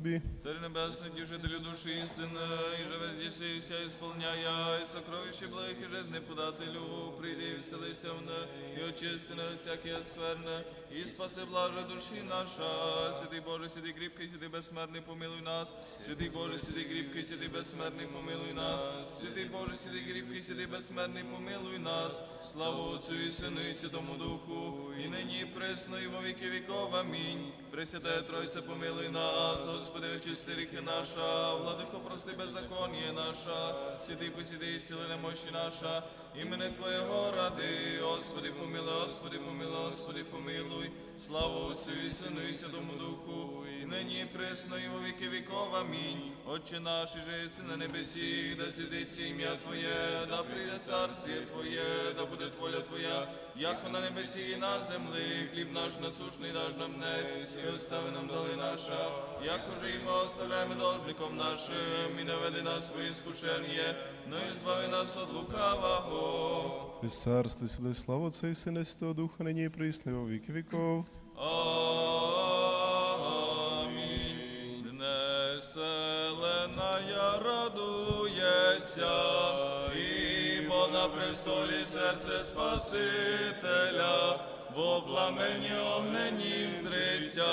Тобі. Царь небесный, дюжителю души истины, и же везде сеюся, исполняя, и сокровище благих, и жизни подателю, приди и вселися в не, и очисти на всякие скверне, и спаси блаже души наша. Святый Боже, сиди крепкий, сиди безсмертный, помилуй нас. Святый Боже, сиди крепкий, сиди безсмертный, помилуй нас. Святый Боже, сиди крепкий, сиди безсмертный, помилуй нас. Слава Отцю і Сину, і Святому Духу, і нині, і присно, і во віки віков. Амінь. Пресвятая Тройця, помилуй нас, Господи, очисти ріхи наша, владико, прости беззаконніє наша, сіди, посіди, сіли немощі наша, імени Твоєго ради, Господи, помилуй, Господи, помилуй, Господи, помилуй, славу Отцю і Сину, і Святому Духу, нині, і присно, і во віки віков. Амінь. Отче наш, і жиси на небесі, да святиться ім'я Твоє, да прийде царствіє Твоє, да буде воля Твоя, яко на небесі і на землі, хліб наш насушний даж нам днес, і остави нам дали наша, якоже і ми оставляємо должником нашим, і не веди нас свої скушення, но і збави нас від лукавого. Царство, сили, слава Отця і Сина, Святого Духа, нині і присно, і во віки віков. Амінь. Селеная радується, ібо на престолі серце Спасителя, в пламені огненім зриться,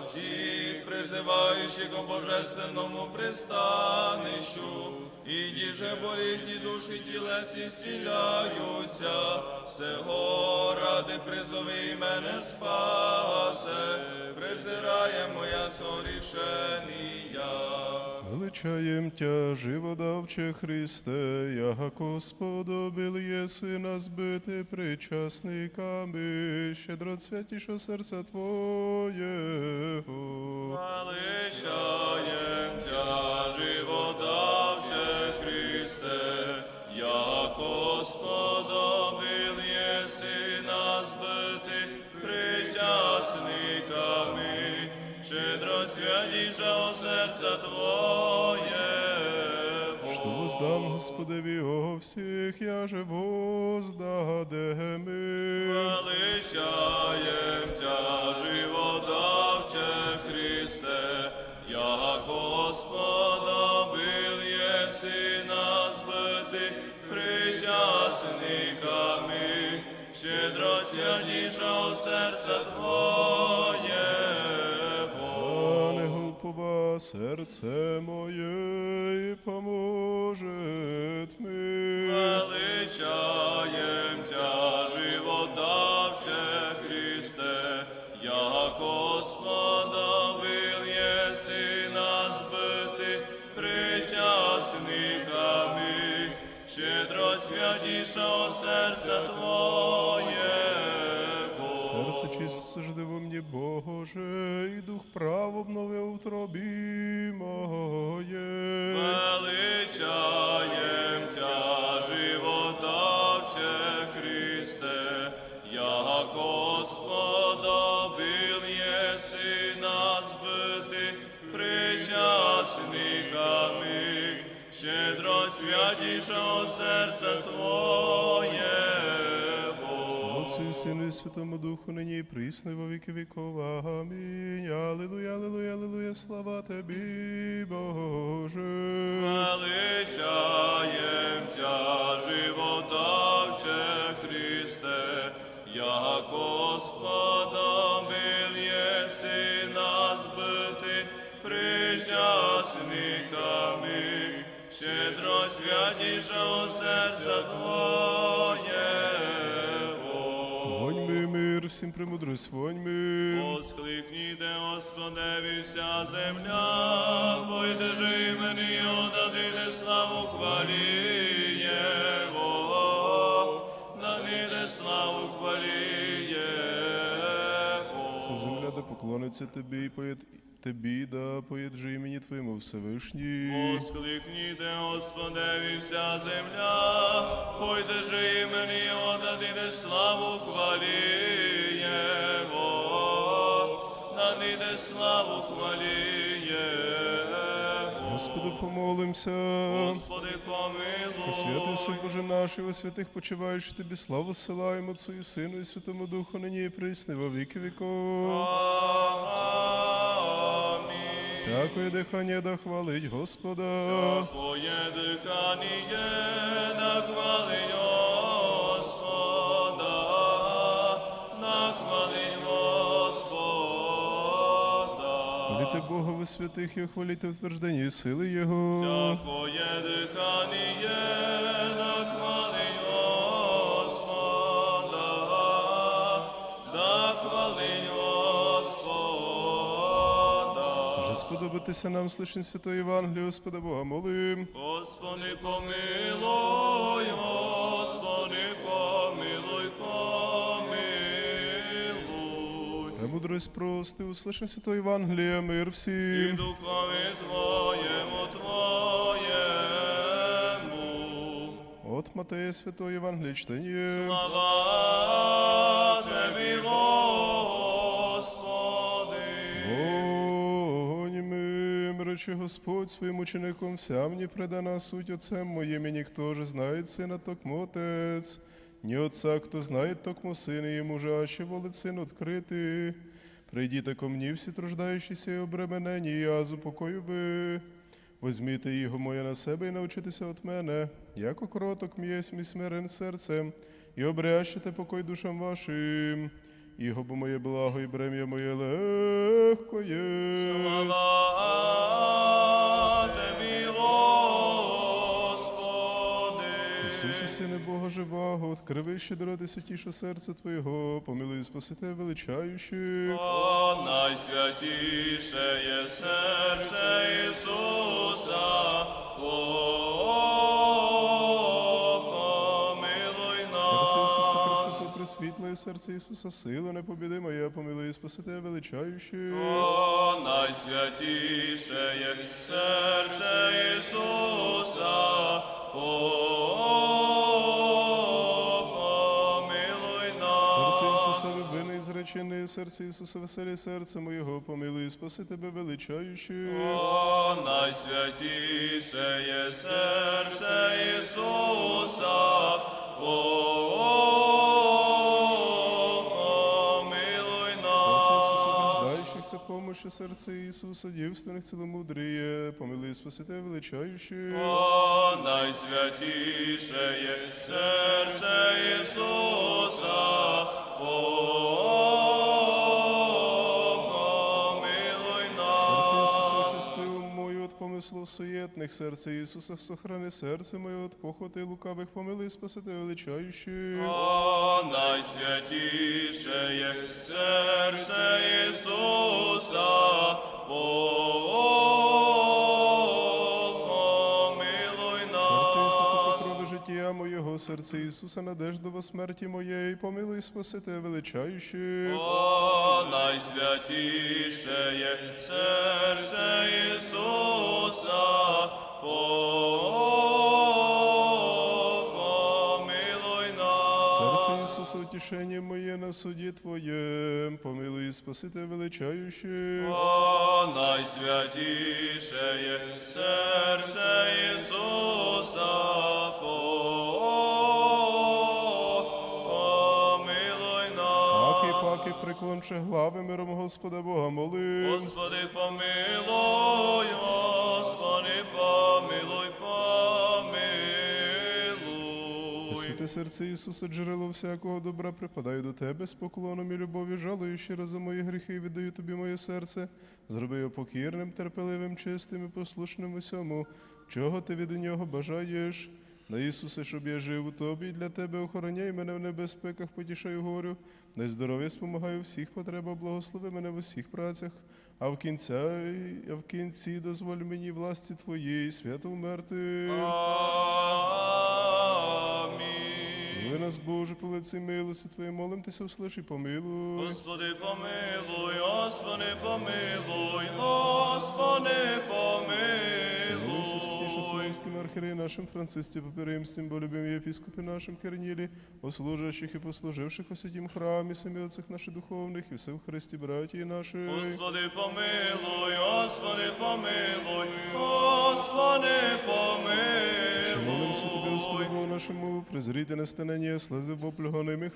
всіх призиваючих о божественному пристанищу, і діже болітні душі тілесі зціляються, сего ради призови мене спасе, презирає моя сорішенія. Величаєм тя, живодавче Христе, яко сподобил єси нас бити причасниками, щедро святішо серця Твоєго. Величаєм щедро святішого серця Твоєго. Що воздам Господеві о всіх, я же воздадеми. Величаєм тя, живодавче Христе, яко сподобил єси нас бити причасниками, щедро святішого серця Твоєго. Пане Голпова, серце моє, і поможе ми. Величаєм тя, живодавче Христе, яко сподобил єси нас бити причасниками, щедро святішого серця Твоєго. Серце чисте сожди во мне, Боже, і дух прав обновив в тробі моє. Величаєм тя, живодавче Христе, яко сподобил єси нас бити причасниками, щедро святішого серця Твоєго. Сину і Святому Духу, нині і присно, во віки віков. Амінь. Аллилуйя, аллилуйя, аллилуйя, слава Тобі, Боже. Величаєм тя, живодавче Христе, яко сподобил єси нас бити причасниками, щедро святішого серця Твоєго. Всім премудрость, воньми. Воскликніте, Господеві, вся земля, пойде же імені одадине славу хвалі Його, славу хвалі Його. земля, де поклониться тобі, і поєд тобі, да поєджи імені Твоєму Всевишній. Воскликніте, Господеві, вся земля, пойде же імені одадине славу хвалі Його, наниде славу хвалі Його. Господу помолимся. Господи, помилуй. Святий Син Боже наш, і во святих почиваючи тобі, славу зсилаємо Отцу і Сину і Святому Духу, нині і присно, і во віки віков. Амінь. Всякое дихання да хвалить Господа. Всякое дихання нахвалить Господа, нахвалить Господа. Хвалите Бога ви святих і хвалите в твердженні сили Його. Всякое дихання нахвалить Господа, сподобатися нам слишень святої Євангелії, Господа Бога молим. Господи, помилуй, Господи, помилуй, помилуй. Премудрость прости, услышим святої Євангелія, мир І всім. духові Твоєму, Твоєму. От Матея Святої Євангелії чтення. Слава речи Господь своїм учеником, вся мені предана суть Отцем моїм, і ніхто же знає сина, токмо Отець. Ні отца, хто знає, токмо сина, і мужа, а ще волить син відкрити. Прийдіте ко мені всі труждаючіся і обременені, і я зупокою ви. Возьміте його моє на себе і навчитися від мене, як окроток м'єсь мій смирен серцем, і обрящите покой душам вашим. Його бо моє благо і брем'я моє легко є. Ісусе, Сине Бога живого, откриви щедроти святіше серце Твоєго, помилуй спасите величаючи. О, найсвятіше є серце Ісуса, о, помилуй Серце Ісуса нас. красоту присвітле, серце Ісуса сила непобідима, я помилуй спасите величаючи. О, найсвятіше є серце Ісуса, о, помилуй зречене, серце Ісуса веселі, серце моєго, помилуй спаси тебе величаючи. О, найсвятіше є серце Ісуса, о, помилуй Серце Ісуса нас. помощи, серце Ісуса, дівственних ціломудріє, помилуй спасите величаючи. О, найсвятіше є серце Ісуса, помислу суєтних, серце Ісуса сохрани серце моє от похоти лукавих, помилуй спасите величаючи. О, найсвятіше є серце Ісуса, о, життя моєго, серце Ісуса надеждова смерті моєї, помилуй спасите величаючи. О, найсвятіше є серце Ісуса, о, помилуй Серце. Ісуса утішення моє на суді Твоєм, помилуй спасите величаючи. О, найсвятіше є серце Ісуса, приклонче глави миром Господа Бога молим. Господи, помилуй, Господи, помилуй, помилуй. Святе серце Ісуса, джерело всякого добра, припадаю до Тебе з поклоном і любов'ю, жалую щиро за мої гріхи і віддаю Тобі моє серце. Зроби його покірним, терпеливим, чистим і послушним усьому, чого ти від нього бажаєш. На Ісусе, щоб я жив у Тобі, і для Тебе охороняй мене в небезпеках, потішаю горю. Дай здоров'я спомагаю всіх потребах, благослови мене в усіх працях. А в кінця, а в кінці дозволь мені власті Твоєї, свято вмерти. Амінь. Ви нас, Боже, по лиці милості Твої, молимтеся, услиши, помилуй. Господи, помилуй, Господи, помилуй, Господи, помилуй. Вселенським архіреї нашим Францисті, Папіримстім, болюбим єпіскопі нашим Кернілі, послужащих і послуживших у святім храмі, самі отцях наших духовних, і все в Христі, браті наші. Господи, помилуй, Господи, помилуй, Господи, Що молимося Господи, помилуй. Богу нашому, презрите настанення,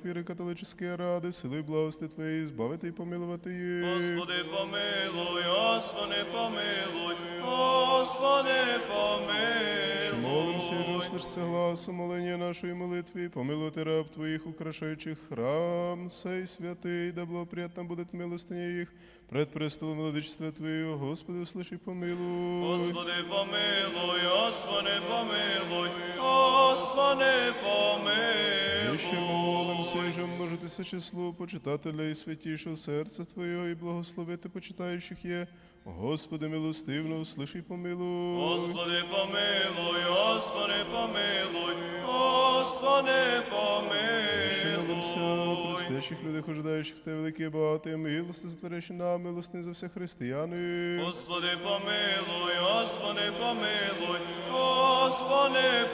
віри католическої ради, сили благости Твої, збавити і помилувати їх. Господи, помилуй, Господи, помилуй, Господи, помилуй. meu Молимся, і услышься гласу молення нашої молитві, помилуйте раб Твоїх, украшаючих храм, сей святий, да благоприятна буде милостиня їх, пред престолом владичества Твоєго, Господи, услыши, помилуй. Господи, помилуй, Господи, помилуй, Господи, помилуй. І ще молимся, і же множитися число почитателя і святішого серця Твого, і благословити почитаючих є. Господи, милостивно, услыши, помилуй. Господи, помилуй, Господи, помилуй, Господи, молимся о помилуй. простящих людях, ожидаючих Те великі і багаті, милости затворящі нам, милости за всіх християни. Господи, помилуй, Господи, помилуй, Господи,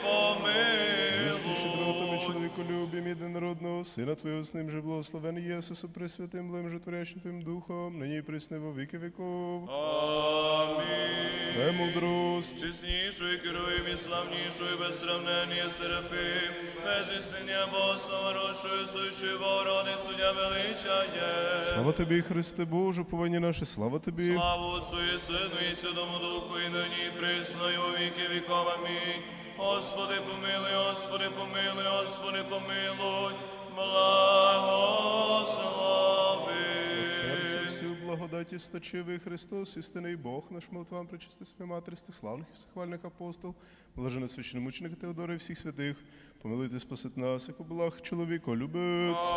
Милости щедротами помилуй. Чоловіколюбім єдинородного, Сина Твого з ним же благословений єси, пресвятим, блем же творящим Твоїм Духом, нині і присни во віки віков. Амінь. Премудрость. Чеснішою, керуєм і славнішою, без сравнення Серафим, без істиння Бога, рощою, сущою ворони, суддя величає. Слава тобі, Христе Боже, повинні наші, слава тобі. Славу Отцу і Сину і Святому Духу, і нині і присно, і во віки віков. Амінь. Господи, помилуй, Господи, помилуй, Господи, помилуй, благослови. Серце всю благодаті сточивий Христос, істинний Бог, наш молитвам причисти своє матері, славних і всехвальних апостол, блажене священномученика Теодора і всіх святих, помилуйте спасить нас, як благ чоловіко, любець.